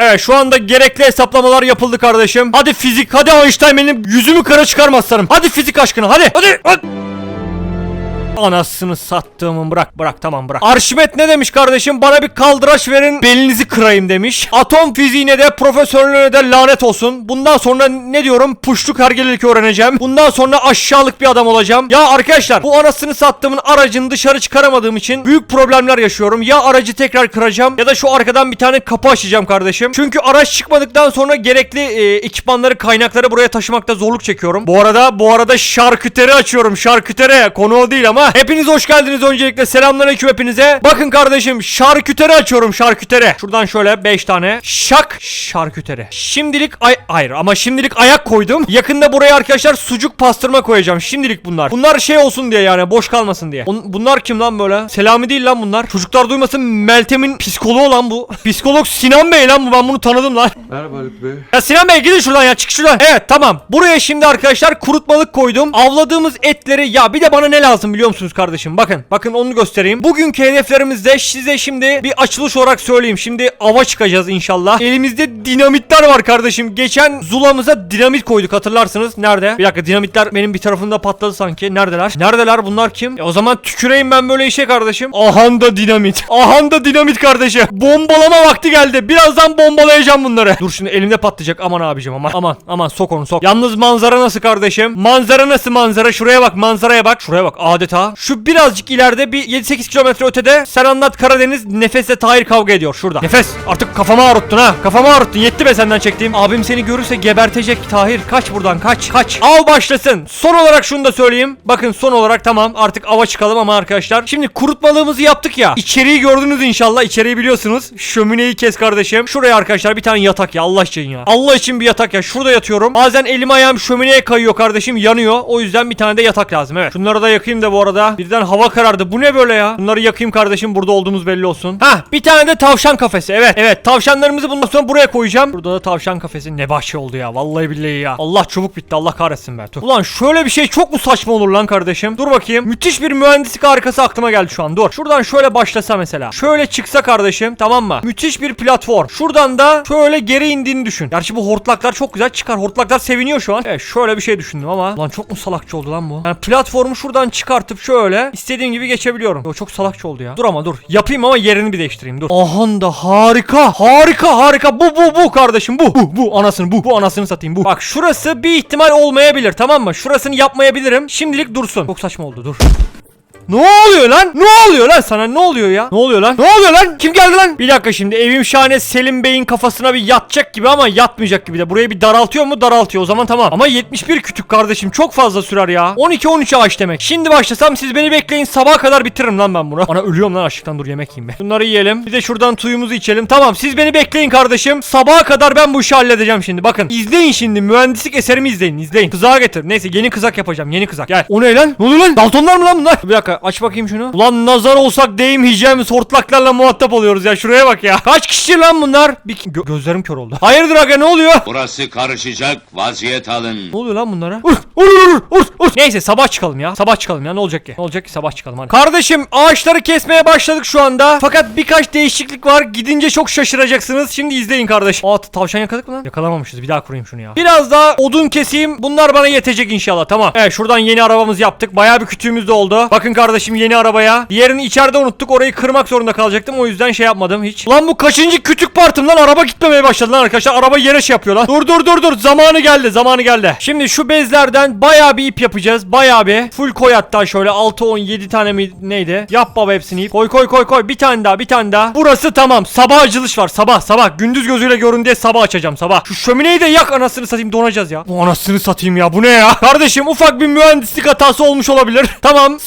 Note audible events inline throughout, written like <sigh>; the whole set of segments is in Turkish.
Evet şu anda gerekli hesaplamalar yapıldı kardeşim. Hadi fizik hadi Einstein benim yüzümü kara çıkarma. Hadi fizik aşkına hadi hadi. hadi. Anasını sattığımın bırak bırak tamam bırak. Arşimet ne demiş kardeşim? Bana bir kaldıraç verin belinizi kırayım demiş. Atom fiziğine de profesörlüğüne de lanet olsun. Bundan sonra ne diyorum? Puşluk hergelelik öğreneceğim. Bundan sonra aşağılık bir adam olacağım. Ya arkadaşlar bu anasını sattığımın aracını dışarı çıkaramadığım için büyük problemler yaşıyorum. Ya aracı tekrar kıracağım ya da şu arkadan bir tane kapı açacağım kardeşim. Çünkü araç çıkmadıktan sonra gerekli e, ekipmanları kaynakları buraya taşımakta zorluk çekiyorum. Bu arada bu arada şarküteri açıyorum. Şarküteri konu o değil ama hepiniz hoş geldiniz öncelikle. Selamünaleyküm hepinize. Bakın kardeşim şarküteri açıyorum şarküteri. Şuradan şöyle 5 tane şak şarküteri. Şimdilik ay hayır ama şimdilik ayak koydum. Yakında buraya arkadaşlar sucuk pastırma koyacağım. Şimdilik bunlar. Bunlar şey olsun diye yani boş kalmasın diye. On- bunlar kim lan böyle? Selami değil lan bunlar. Çocuklar duymasın Meltem'in psikoloğu lan bu. <laughs> Psikolog Sinan Bey lan bu. Ben bunu tanıdım lan. Merhaba Haluk Bey. Ya Sinan Bey gidin şuradan ya çık şuradan. Evet tamam. Buraya şimdi arkadaşlar kurutmalık koydum. Avladığımız etleri ya bir de bana ne lazım biliyor musunuz kardeşim? Bakın bakın onu göstereyim. Bugünkü hedeflerimizde size şimdi bir açılış olarak söyleyeyim. Şimdi ava çıkacağız inşallah. Elimizde dinamitler var kardeşim. Geçen zulamıza dinamit koyduk hatırlarsınız. Nerede? Bir dakika dinamitler benim bir tarafımda patladı sanki. Neredeler? Neredeler bunlar kim? E, o zaman tüküreyim ben böyle işe kardeşim. Ahanda dinamit. Ahanda dinamit kardeşim. Bombalama vakti geldi. Birazdan bombalayacağım bunları. Dur şimdi elimde patlayacak. Aman abicim aman. Aman aman sok onu sok. Yalnız manzara nasıl kardeşim? Manzara nasıl manzara? Şuraya bak manzaraya bak. Şuraya bak adeta. Şu birazcık ileride bir 7-8 kilometre ötede sen anlat Karadeniz Nefes'le Tahir kavga ediyor şurada. Nefes artık kafama ağrıttın ha. Kafama ağrıttın. Yetti be senden çektiğim. Abim seni görürse gebertecek Tahir. Kaç buradan kaç. Kaç. Av başlasın. Son olarak şunu da söyleyeyim. Bakın son olarak tamam artık ava çıkalım ama arkadaşlar. Şimdi kurutmalığımızı yaptık ya. İçeriği gördünüz inşallah. İçeriği biliyorsunuz. Şömineyi kes kardeşim. Şuraya arkadaşlar bir tane yatak ya Allah için ya. Allah için bir yatak ya. Şurada yatıyorum. Bazen elim ayağım şömineye kayıyor kardeşim. Yanıyor. O yüzden bir tane de yatak lazım. Evet. Şunları da yakayım da bu arada. Birden hava karardı. Bu ne böyle ya? Bunları yakayım kardeşim. Burada olduğumuz belli olsun. Ha, bir tane de tavşan kafesi. Evet. Evet. Tavşanlarımızı bundan sonra buraya koyacağım. Burada da tavşan kafesi. Ne bahçe oldu ya. Vallahi billahi ya. Allah çabuk bitti. Allah kahretsin be. Dur. Ulan şöyle bir şey çok mu saçma olur lan kardeşim? Dur bakayım. Müthiş bir mühendislik harikası aklıma geldi şu an. Dur. Şuradan şöyle başlasa mesela. Şöyle çıksa kardeşim tamam mı? Müthiş bir platform. Şuradan da şöyle geri indiğini düşün. Gerçi bu hortlaklar çok güzel çıkar. Hortlaklar seviniyor şu an. Evet şöyle bir şey düşündüm ama. Lan çok mu salakça oldu lan bu? Yani platformu şuradan çıkartıp şöyle istediğim gibi geçebiliyorum. Yo, çok salakça oldu ya. Dur ama dur. Yapayım ama yerini bir değiştireyim. Dur. Ahan da harika. Harika harika. Bu bu bu kardeşim bu. Bu bu anasını bu. Bu anasını satayım bu. Bak şurası bir ihtimal olmayabilir tamam mı? Şurasını yapmayabilirim. Şimdilik dursun. Çok saçma oldu dur. Ne oluyor lan? Ne oluyor lan sana? Ne oluyor ya? Ne oluyor lan? Ne oluyor lan? Kim geldi lan? Bir dakika şimdi evim şahane Selim Bey'in kafasına bir yatacak gibi ama yatmayacak gibi de. Burayı bir daraltıyor mu? Daraltıyor. O zaman tamam. Ama 71 kütük kardeşim çok fazla sürer ya. 12-13 ağaç demek. Şimdi başlasam siz beni bekleyin. Sabaha kadar bitiririm lan ben bunu. Ana ölüyorum lan açlıktan dur yemek yiyeyim be. Bunları yiyelim. Bir de şuradan tuyumuzu içelim. Tamam siz beni bekleyin kardeşim. Sabaha kadar ben bu işi halledeceğim şimdi. Bakın izleyin şimdi. Mühendislik eserimi izleyin. izleyin. Kızağa getir. Neyse yeni kızak yapacağım. Yeni kızak. Gel. O ne lan? Ne oluyor lan? Daltonlar mı lan bunlar? Bir dakika aç bakayım şunu. Ulan nazar olsak değmeyeceğimiz hortlaklarla muhatap oluyoruz ya. Şuraya bak ya. Kaç kişi lan bunlar? Bir gö- gözlerim kör oldu. Hayırdır aga ne oluyor? Burası karışacak, vaziyet alın. Ne oluyor lan bunlara? Ur, ur, ur, ur, ur. Neyse sabah çıkalım ya. Sabah çıkalım ya. Ne olacak ki? Ne olacak ki sabah çıkalım hadi. Kardeşim ağaçları kesmeye başladık şu anda. Fakat birkaç değişiklik var. Gidince çok şaşıracaksınız. Şimdi izleyin kardeş. Aa tavşan yakaladık mı lan? Yakalamamışız. Bir daha kurayım şunu ya. Biraz daha odun keseyim. Bunlar bana yetecek inşallah. Tamam. Evet şuradan yeni arabamızı yaptık. Bayağı bir kütüğümüz de oldu. Bakın kardeşim yeni arabaya. Diğerini içeride unuttuk. Orayı kırmak zorunda kalacaktım. O yüzden şey yapmadım hiç. Lan bu kaçıncı kütük partım lan? Araba gitmemeye başladı lan arkadaşlar. Araba yere şey yapıyor lan. Dur dur dur dur. Zamanı geldi. Zamanı geldi. Şimdi şu bezlerden bayağı bir ip yapacağız. Bayağı bir. Full koy hatta şöyle 6 10 7 tane mi neydi? Yap baba hepsini ip. Koy koy koy koy. Bir tane daha, bir tane daha. Burası tamam. Sabah açılış var. Sabah sabah. Gündüz gözüyle görün diye sabah açacağım sabah. Şu şömineyi de yak anasını satayım donacağız ya. Bu anasını satayım ya. Bu ne ya? <laughs> Kardeşim ufak bir mühendislik hatası olmuş olabilir. Tamam.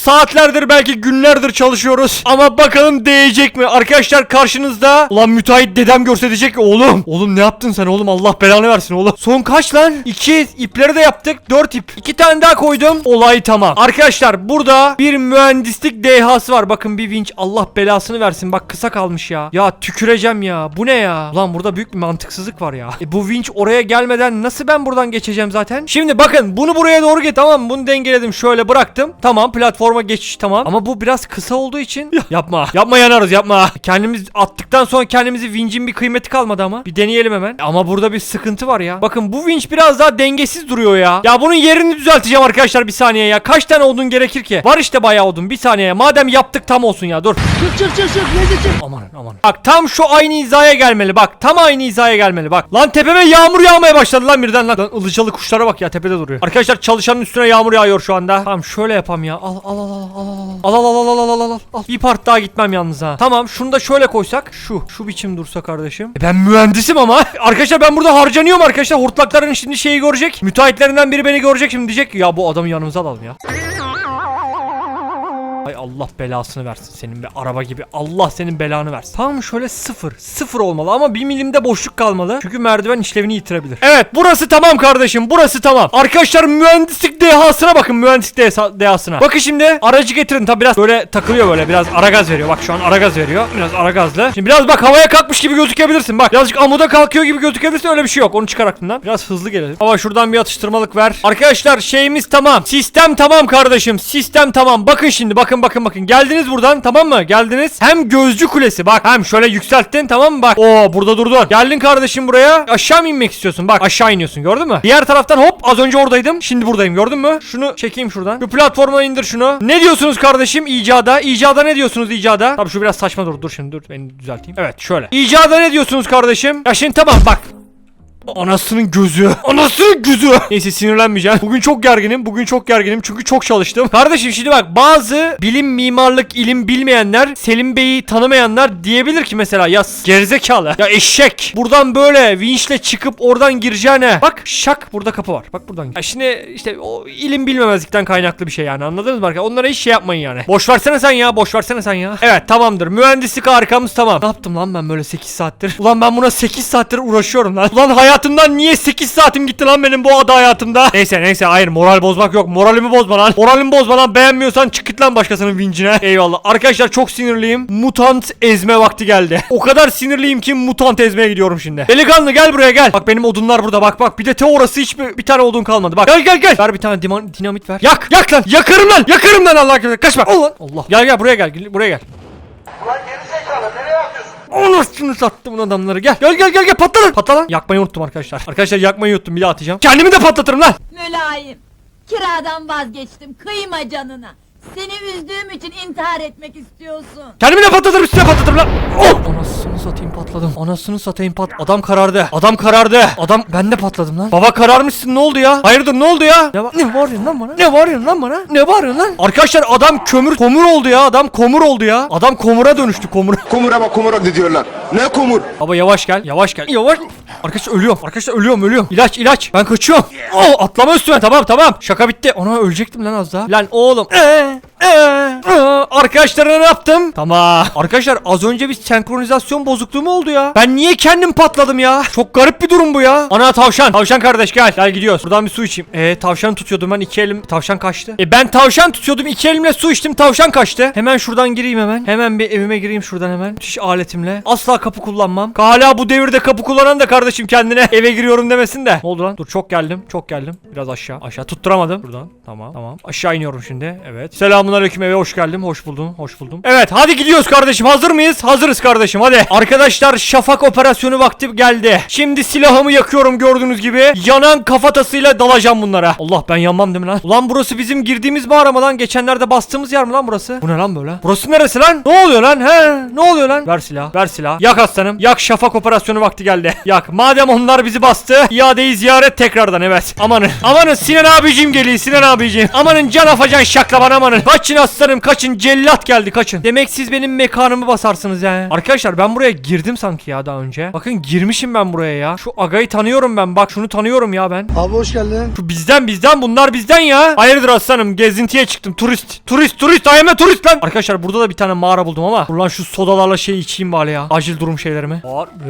Saatlerdir belki günlerdir çalışıyoruz. Ama bakalım değecek mi? Arkadaşlar karşınızda ulan müteahhit dedem görse diyecek oğlum. Oğlum ne yaptın sen oğlum? Allah belanı versin oğlum. Son kaç lan? İki ipleri de yaptık. Dört ip. İki tane daha koydum. Olay tamam. Arkadaşlar burada bir mühendislik dehası var. Bakın bir vinç. Allah belasını versin. Bak kısa kalmış ya. Ya tüküreceğim ya. Bu ne ya? Ulan burada büyük bir mantıksızlık var ya. E bu vinç oraya gelmeden nasıl ben buradan geçeceğim zaten? Şimdi bakın bunu buraya doğru get tamam? Bunu dengeledim. Şöyle bıraktım. Tamam platforma geç tamam. Ama bu biraz kısa olduğu için yapma. Yapma yanarız yapma. Kendimiz attıktan sonra kendimizi vincin bir kıymeti kalmadı ama. Bir deneyelim hemen. Ama burada bir sıkıntı var ya. Bakın bu vinç biraz daha dengesiz duruyor ya. Ya bunun yerini düzelteceğim arkadaşlar bir saniye ya. Kaç tane odun gerekir ki? Var işte bayağı odun. Bir saniye. Madem yaptık tam olsun ya. Dur. Çık çık çık çık Nezi çık. Aman aman. Bak tam şu aynı hizaya gelmeli bak. Tam aynı hizaya gelmeli bak. Lan tepeme yağmur yağmaya başladı lan birden lan. Lan ılıcalı kuşlara bak ya tepede duruyor. Arkadaşlar çalışanın üstüne yağmur yağıyor şu anda. Tamam şöyle yapam ya. Al al al al al Al al al al al al al al. Bir part daha gitmem yalnız ha. Tamam şunu da şöyle koysak. Şu. Şu biçim dursa kardeşim. E ben mühendisim ama. <laughs> arkadaşlar ben burada harcanıyorum arkadaşlar. Hortlakların şimdi şeyi görecek. Müteahhitlerinden biri beni görecek şimdi diyecek ki ya bu adamı yanımıza alalım ya. Ay Allah belasını versin senin be araba gibi. Allah senin belanı versin. Tam şöyle sıfır. Sıfır olmalı ama bir milimde boşluk kalmalı. Çünkü merdiven işlevini yitirebilir. Evet burası tamam kardeşim. Burası tamam. Arkadaşlar mühendislik dehasına bakın. Mühendislik deha- dehasına. Bakın şimdi aracı getirin. Tabi biraz böyle takılıyor böyle. Biraz ara gaz veriyor. Bak şu an ara gaz veriyor. Biraz ara gazlı. Şimdi biraz bak havaya kalkmış gibi gözükebilirsin. Bak birazcık amuda kalkıyor gibi gözükebilirsin. Öyle bir şey yok. Onu çıkar aklından. Biraz hızlı gelelim. Ama şuradan bir atıştırmalık ver. Arkadaşlar şeyimiz tamam. Sistem tamam kardeşim. Sistem tamam. Bakın şimdi bakın bakın bakın. Geldiniz buradan tamam mı? Geldiniz. Hem gözcü kulesi bak. Hem şöyle yükselttin tamam mı? Bak. Oo burada durdun. Geldin kardeşim buraya. Aşağı mı inmek istiyorsun? Bak aşağı iniyorsun gördün mü? Diğer taraftan hop az önce oradaydım. Şimdi buradayım gördün mü? Şunu çekeyim şuradan. Şu platforma indir şunu. Ne diyorsunuz kardeşim icada? İcada ne diyorsunuz icada? Tabii şu biraz saçma dur. Dur şimdi dur. Beni düzelteyim. Evet şöyle. İcada ne diyorsunuz kardeşim? Ya şimdi tamam bak. Anasının gözü. Anasının gözü. Neyse sinirlenmeyeceğim. Bugün çok gerginim. Bugün çok gerginim çünkü çok çalıştım. Kardeşim şimdi bak bazı bilim mimarlık ilim bilmeyenler Selim Bey'i tanımayanlar diyebilir ki mesela ya gerizekalı ya eşek buradan böyle vinçle çıkıp oradan gireceğine bak şak burada kapı var bak buradan ya şimdi işte o ilim bilmemezlikten kaynaklı bir şey yani anladınız mı arkadaşlar onlara hiç şey yapmayın yani boş versene sen ya boş versene sen ya evet tamamdır mühendislik arkamız tamam ne yaptım lan ben böyle 8 saattir ulan ben buna 8 saattir uğraşıyorum lan ulan hayatımdan niye 8 saatim gitti lan benim bu ada hayatımda? <laughs> Neyse neyse hayır moral bozmak yok. Moralimi bozma lan. Moralimi bozma lan. Beğenmiyorsan çık git lan başkasının vincine. <laughs> Eyvallah. Arkadaşlar çok sinirliyim. Mutant ezme vakti geldi. <laughs> O kadar sinirliyim ki mutant ezmeye gidiyorum şimdi. Delikanlı gel buraya gel. Bak benim odunlar burada. Bak bak. Bir de te orası hiçbir bir tane odun kalmadı. Bak gel gel gel. Ver bir tane dinamit ver. Yak yak lan. Yakarım lan. Yakarım lan Allah aşkına kaçma. Allah Allah gel gel buraya gel. Buraya gel Ulan geri zekalı nereye atıyorsun? Anasını sattım adamları gel. Gel gel gel gel patla lan. Patla lan. Yakmayı unuttum arkadaşlar. Arkadaşlar yakmayı unuttum bir daha atacağım. Kendimi de patlatırım lan. Mülayim. Kiradan vazgeçtim. Kıyma canına. Seni üzdüğüm için intihar etmek istiyorsun. Kendimi de patlatırım size patlatırım lan. Oh! Anasını satayım patladım. Anasını satayım pat. Adam karardı. Adam karardı. Adam ben de patladım lan. Baba kararmışsın ne oldu ya? Hayırdır ne oldu ya? Ne, var- ne bağırıyorsun lan bana? Ne bağırıyorsun lan bana? Ne bağırıyorsun lan? Arkadaşlar adam kömür komur oldu ya. Adam komur oldu ya. Adam komura dönüştü <laughs> komura. Kumura bak kumura diyorlar. Ne kumur? Baba yavaş gel. Yavaş gel. Yavaş. Arkadaşlar ölüyorum. Arkadaşlar ölüyorum ölüyorum. İlaç ilaç. Ben kaçıyorum. Oh, atlama üstüme tamam tamam. Şaka bitti. Ona ölecektim lan az daha. Lan oğlum. Ee, ee, ee. Arkadaşlara ne yaptım? Tamam. Arkadaşlar az önce bir senkronizasyon bozukluğu mu oldu ya? Ben niye kendim patladım ya? Çok garip bir durum bu ya. Ana tavşan. Tavşan kardeş gel. Gel gidiyoruz. Buradan bir su içeyim. Ee tavşan tutuyordum ben iki elim. Tavşan kaçtı. E ben tavşan tutuyordum iki elimle su içtim. Tavşan kaçtı. Hemen şuradan gireyim hemen. Hemen bir evime gireyim şuradan hemen. Müthiş aletimle. Asla kapı kullanmam. Hala bu devirde kapı kullanan da kardeşim kendine <laughs> eve giriyorum demesin de. Ne oldu lan? Dur çok geldim. Çok geldim. Biraz aşağı. Aşağı tutturamadım. Buradan. Tamam. Tamam. Aşağı iniyorum şimdi. Evet. Selamun aleyküm eve hoş geldim. Hoş buldum. Hoş buldum. Evet hadi gidiyoruz kardeşim. Hazır mıyız? Hazırız kardeşim. Hadi. Arkadaşlar şafak operasyonu vakti geldi. Şimdi silahımı yakıyorum gördüğünüz gibi. Yanan kafatasıyla dalacağım bunlara. Allah ben yanmam değil mi lan? Ulan burası bizim girdiğimiz mağara lan? Geçenlerde bastığımız yer mi lan burası? Bu ne lan böyle? Burası neresi lan? Ne oluyor lan? He? Ne oluyor lan? Ver silah. Ver silah. Yak aslanım. Yak şafak operasyonu vakti geldi. <laughs> Yak. Madem onlar bizi bastı. iadeyi ziyaret tekrardan evet. Amanın. Amanın Sinan abicim geliyor Sinan abicim. Amanın can afacan şaklaban amanın. Kaçın aslanım kaçın. Cellat geldi kaçın. Demek siz benim mekanımı basarsınız yani. Arkadaşlar ben buraya girdim sanki ya daha önce. Bakın girmişim ben buraya ya. Şu agayı tanıyorum ben. Bak şunu tanıyorum ya ben. Abi hoş geldin. Şu bizden bizden bunlar bizden ya. Hayırdır aslanım gezintiye çıktım turist. Turist turist ayağıma turist lan. Arkadaşlar burada da bir tane mağara buldum ama. Dur lan şu sodalarla şey içeyim bari ya. Acil durum şeylerimi.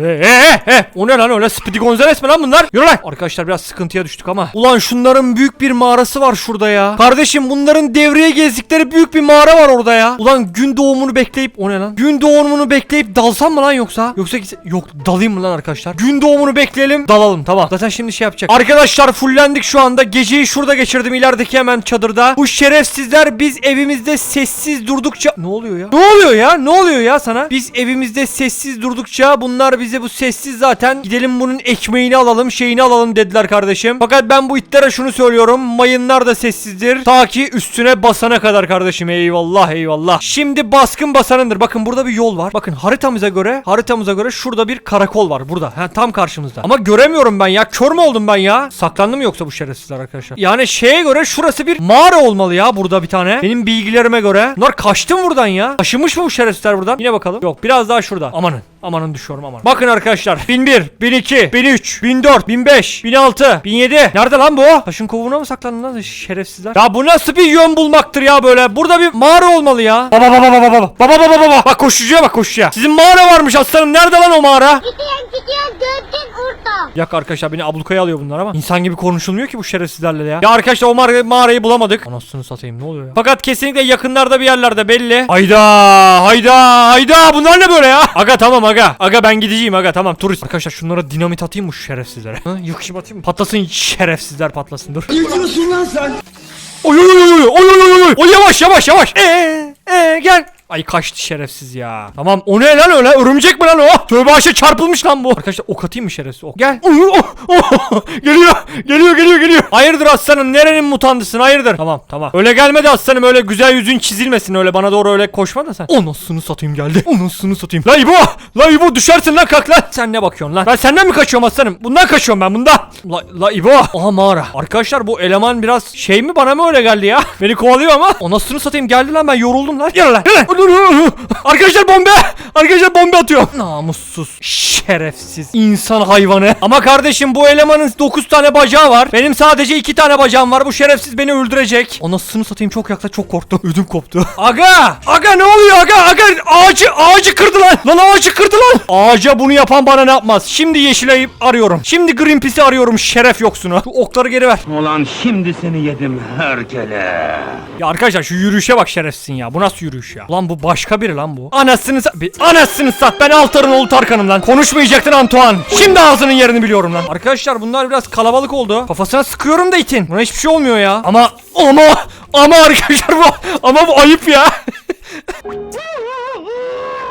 He he. O ne lan öyle Speedy Gonzales mi lan bunlar? Yürü lan. Arkadaşlar biraz sıkıntıya düştük ama. Ulan şunların büyük bir mağarası var şurada ya. Kardeşim bunların devreye gezdikleri ileri büyük bir mağara var orada ya. Ulan gün doğumunu bekleyip o ne lan? Gün doğumunu bekleyip dalsam mı lan yoksa? Yoksa yok dalayım mı lan arkadaşlar? Gün doğumunu bekleyelim dalalım tamam. Zaten şimdi şey yapacak. Arkadaşlar fullendik şu anda. Geceyi şurada geçirdim ilerideki hemen çadırda. Bu şerefsizler biz evimizde sessiz durdukça ne oluyor ya? Ne oluyor ya? Ne oluyor ya sana? Biz evimizde sessiz durdukça bunlar bize bu sessiz zaten gidelim bunun ekmeğini alalım, şeyini alalım dediler kardeşim. Fakat ben bu itlere şunu söylüyorum. Mayınlar da sessizdir. Ta ki üstüne basana kadar kardeşim. Eyvallah eyvallah. Şimdi baskın basanındır. Bakın burada bir yol var. Bakın haritamıza göre haritamıza göre şurada bir karakol var burada. Ha, tam karşımızda. Ama göremiyorum ben ya. Kör mü oldum ben ya? Saklandı mı yoksa bu şerefsizler arkadaşlar? Yani şeye göre şurası bir mağara olmalı ya burada bir tane. Benim bilgilerime göre. Bunlar kaçtı mı buradan ya? Taşımış mı bu şerefsizler buradan? Yine bakalım. Yok biraz daha şurada. Amanın. Amanın düşüyorum aman. Bakın arkadaşlar. 1001, 1002, 1003, 1004, 1005, 1006, 1007. Nerede lan bu? Taşın kovuğuna mı saklandın lan şerefsizler? Ya bu nasıl bir yön bulmaktır ya böyle? Burada bir mağara olmalı ya. Baba baba baba baba. Baba baba baba. Bak koşucuya bak koşucuya. Sizin mağara varmış aslanım. Nerede lan o mağara? Gidiyor gidiyor gördüm orada. Yak arkadaşlar beni ablukaya alıyor bunlar ama insan gibi konuşulmuyor ki bu şerefsizlerle ya. Ya arkadaşlar o mağara- mağarayı bulamadık. Anasını satayım ne oluyor ya? Fakat kesinlikle yakınlarda bir yerlerde belli. Hayda hayda hayda bunlar ne böyle ya? Aga tamam aga. Aga ben gideceğim aga tamam turist. Arkadaşlar şunlara dinamit atayım mı şu şerefsizlere? Ha, yakışım atayım mı? Patlasın şerefsizler patlasın dur. Ne diyorsun lan sen? Oy oy oy oy oy oy oy oy yavaş yavaş yavaş. Ee, ee, gel Ay kaçtı şerefsiz ya. Tamam o ne lan öyle? Örümcek mi lan o? Tövbe aşağı çarpılmış lan bu. Arkadaşlar ok atayım mı şerefsiz ok? Gel. Oh, oh, oh. <laughs> geliyor. Geliyor geliyor geliyor. Hayırdır aslanım nerenin mutandısın hayırdır? Tamam tamam. Öyle gelmedi aslanım öyle güzel yüzün çizilmesin öyle bana doğru öyle koşma da sen. Onasını satayım geldi. Onasını satayım. La İbo. La İbo düşersin lan kalk lan. Sen ne bakıyorsun lan? Ben senden mi kaçıyorum aslanım? Bundan kaçıyorum ben bundan. La, la İbo. Aha mağara. Arkadaşlar bu eleman biraz şey mi bana mı öyle geldi ya? <laughs> Beni kovalıyor ama. Onasını satayım geldi lan ben yoruldum lan. Gel lan. Gel lan. Arkadaşlar bombe. Arkadaşlar bombe atıyor. Namussuz. Şerefsiz. insan hayvanı. Ama kardeşim bu elemanın 9 tane bacağı var. Benim sadece 2 tane bacağım var. Bu şerefsiz beni öldürecek. Anasını satayım çok yaklaşık çok korktum. Ödüm koptu. Aga! Aga ne oluyor aga? Aga ağacı ağacı kırdı lan. Lan ağacı kırdı lan. Ağaca bunu yapan bana ne yapmaz? Şimdi Yeşilay'ı arıyorum. Şimdi Greenpeace'i arıyorum şeref yoksunu. Şu okları geri ver. Ulan şimdi seni yedim herkele. Ya arkadaşlar şu yürüyüşe bak şerefsin ya. Bu nasıl yürüyüş ya? Lan bu başka biri lan bu. Anasını sat. Bir- Anasını sat. Ben Altar'ın oğlu Tarkan'ım lan. Konuşmayacaktın Antoine. Şimdi ağzının yerini biliyorum lan. Arkadaşlar bunlar biraz kalabalık oldu. Kafasına sıkıyorum da itin. Buna hiçbir şey olmuyor ya. Ama ama ama arkadaşlar bu ama bu ayıp ya. <laughs>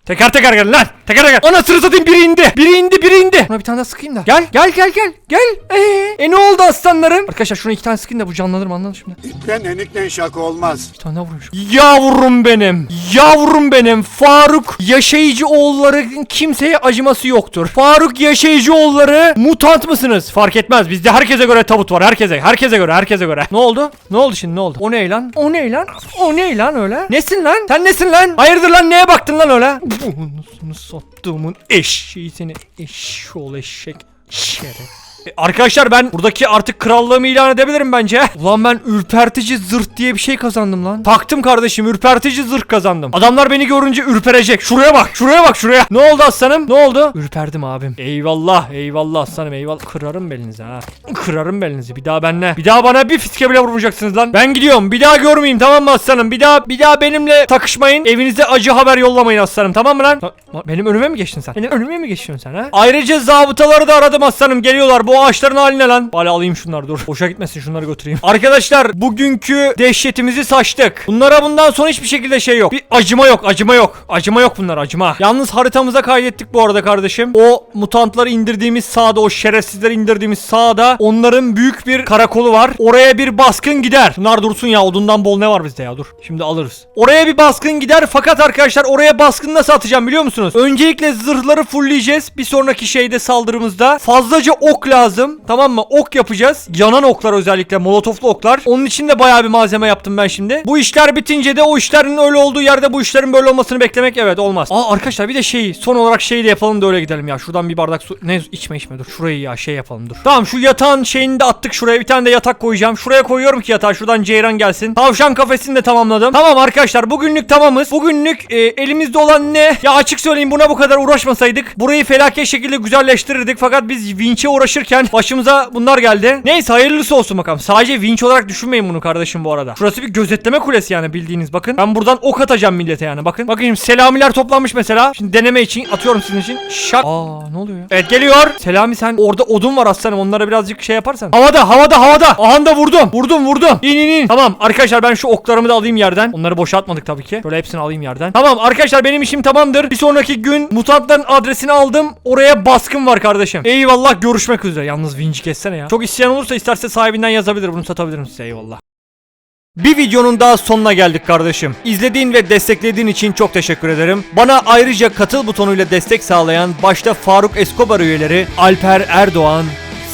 Teker teker gel lan. Teker teker. Anasını satayım biri indi. Biri indi biri indi. Buna bir tane daha sıkayım da. Gel gel gel gel. Gel. Ee, e ne oldu aslanlarım? Arkadaşlar şuna iki tane sıkayım da bu canlanır mı anladın şimdi. Ben enikten şaka olmaz. Bir tane daha vurmuş. Yavrum benim. Yavrum benim. Faruk Yaşayıcı oğulların kimseye acıması yoktur. Faruk Yaşayıcı oğulları mutant mısınız? Fark etmez. Bizde herkese göre tabut var. Herkese. Herkese göre. Herkese göre. Ne oldu? Ne oldu şimdi? Ne oldu? O ne lan? O ne lan? O ne lan öyle? Nesin lan? Sen nesin lan? Hayırdır lan? Neye baktın lan öyle? Anasını sattığımın eşeği seni. Eşşoğlu eşek. Şeref. E, Arkadaşlar ben buradaki artık krallığımı ilan edebilirim bence. <laughs> Ulan ben ürpertici zırh diye bir şey kazandım lan. Taktım kardeşim ürpertici zırh kazandım. Adamlar beni görünce ürperecek. Şuraya bak şuraya bak şuraya. Ne oldu aslanım? Ne oldu? Ürperdim abim. Eyvallah eyvallah aslanım eyvallah. Kırarım belinizi ha. Kırarım belinizi. Bir daha benle. Bir daha bana bir fiske bile vurmayacaksınız lan. Ben gidiyorum. Bir daha görmeyeyim tamam mı aslanım? Bir daha bir daha benimle takışmayın. Evinize acı haber yollamayın aslanım tamam mı lan? Benim önüme mi geçtin sen? Benim önüme mi geçiyorsun sen ha? Ayrıca zabıtaları da aradım aslanım. Geliyorlar. Bu ağaçların haline lan. Bari alayım şunları dur. Boşa gitmesin şunları götüreyim. Arkadaşlar bugünkü dehşetimizi saçtık. Bunlara bundan sonra hiçbir şekilde şey yok. Bir acıma yok. Acıma yok. Acıma yok bunlar acıma. Yalnız haritamıza kaydettik bu arada kardeşim. O mutantları indirdiğimiz sağda o şerefsizleri indirdiğimiz sağda onların büyük bir karakolu var. Oraya bir baskın gider. Bunlar dursun ya odundan bol ne var bizde ya dur. Şimdi alırız. Oraya bir baskın gider fakat arkadaşlar oraya baskın nasıl atacağım biliyor musunuz? Öncelikle zırhları fullleyeceğiz. Bir sonraki şeyde saldırımızda fazlaca ok lazım. Tamam mı? Ok yapacağız. Yanan oklar özellikle molotoflu oklar. Onun için de bayağı bir malzeme yaptım ben şimdi. Bu işler bitince de o işlerin öyle olduğu yerde bu işlerin böyle olmasını beklemek evet olmaz. Aa arkadaşlar bir de şey son olarak şey de yapalım da öyle gidelim ya. Şuradan bir bardak su ne içme içme dur. Şurayı ya şey yapalım dur. Tamam şu yatağın şeyini de attık şuraya. Bir tane de yatak koyacağım. Şuraya koyuyorum ki yatağı. Şuradan Ceyran gelsin. Tavşan kafesini de tamamladım. Tamam arkadaşlar bugünlük tamamız. Bugünlük e, elimizde olan ne? Ya açık söyleyeyim buna bu kadar uğraşmasaydık burayı felaket şekilde güzelleştirirdik. Fakat biz vinçe uğraşırken çalışırken başımıza bunlar geldi. Neyse hayırlısı olsun bakalım. Sadece vinç olarak düşünmeyin bunu kardeşim bu arada. Şurası bir gözetleme kulesi yani bildiğiniz bakın. Ben buradan ok atacağım millete yani bakın. Bakın şimdi selamiler toplanmış mesela. Şimdi deneme için atıyorum sizin için. Şak. Aa ne oluyor ya? Evet geliyor. Selami sen orada odun var aslanım onlara birazcık şey yaparsan. Havada havada havada. Aha da vurdum. Vurdum vurdum. İn in in. Tamam arkadaşlar ben şu oklarımı da alayım yerden. Onları boşaltmadık tabii ki. Şöyle hepsini alayım yerden. Tamam arkadaşlar benim işim tamamdır. Bir sonraki gün mutantların adresini aldım. Oraya baskın var kardeşim. Eyvallah görüşmek üzere. Yalnız vinci kessene ya. Çok isteyen olursa isterse sahibinden yazabilir. Bunu satabilirim size eyvallah. Bir videonun daha sonuna geldik kardeşim. İzlediğin ve desteklediğin için çok teşekkür ederim. Bana ayrıca katıl butonuyla destek sağlayan başta Faruk Escobar üyeleri Alper Erdoğan,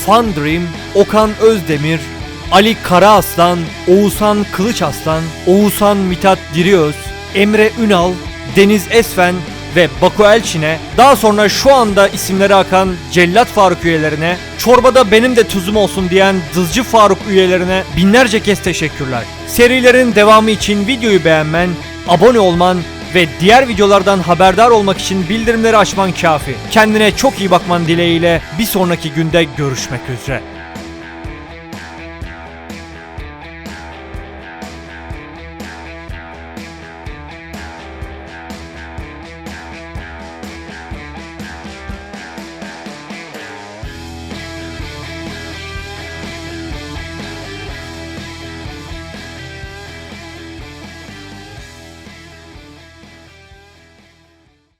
Fun Dream, Okan Özdemir, Ali Karaaslan, Oğuzhan Kılıçaslan, Oğuzhan Mithat Diriöz, Emre Ünal, Deniz Esfen ve Baku Elçin'e, daha sonra şu anda isimleri akan Cellat Faruk üyelerine, çorbada benim de tuzum olsun diyen Dızcı Faruk üyelerine binlerce kez teşekkürler. Serilerin devamı için videoyu beğenmen, abone olman ve diğer videolardan haberdar olmak için bildirimleri açman kafi. Kendine çok iyi bakman dileğiyle bir sonraki günde görüşmek üzere.